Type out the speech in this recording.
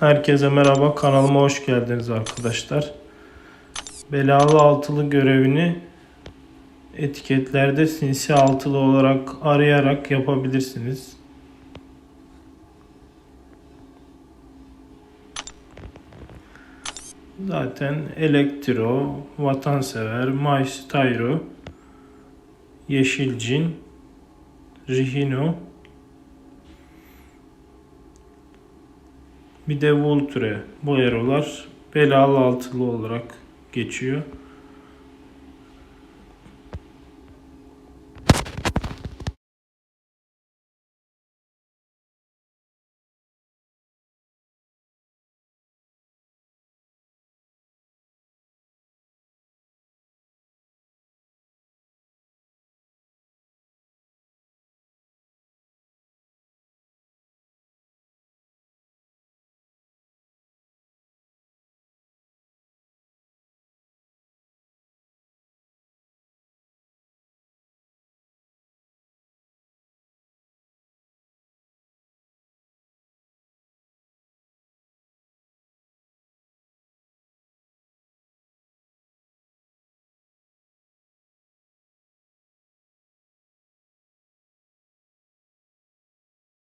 Herkese merhaba kanalıma hoş geldiniz arkadaşlar. Belalı altılı görevini etiketlerde sinsi altılı olarak arayarak yapabilirsiniz. Zaten Elektro, Vatansever, Maestro, Yeşilcin, Rihino, bir de Vulture. Bu erolar belalı altılı olarak geçiyor.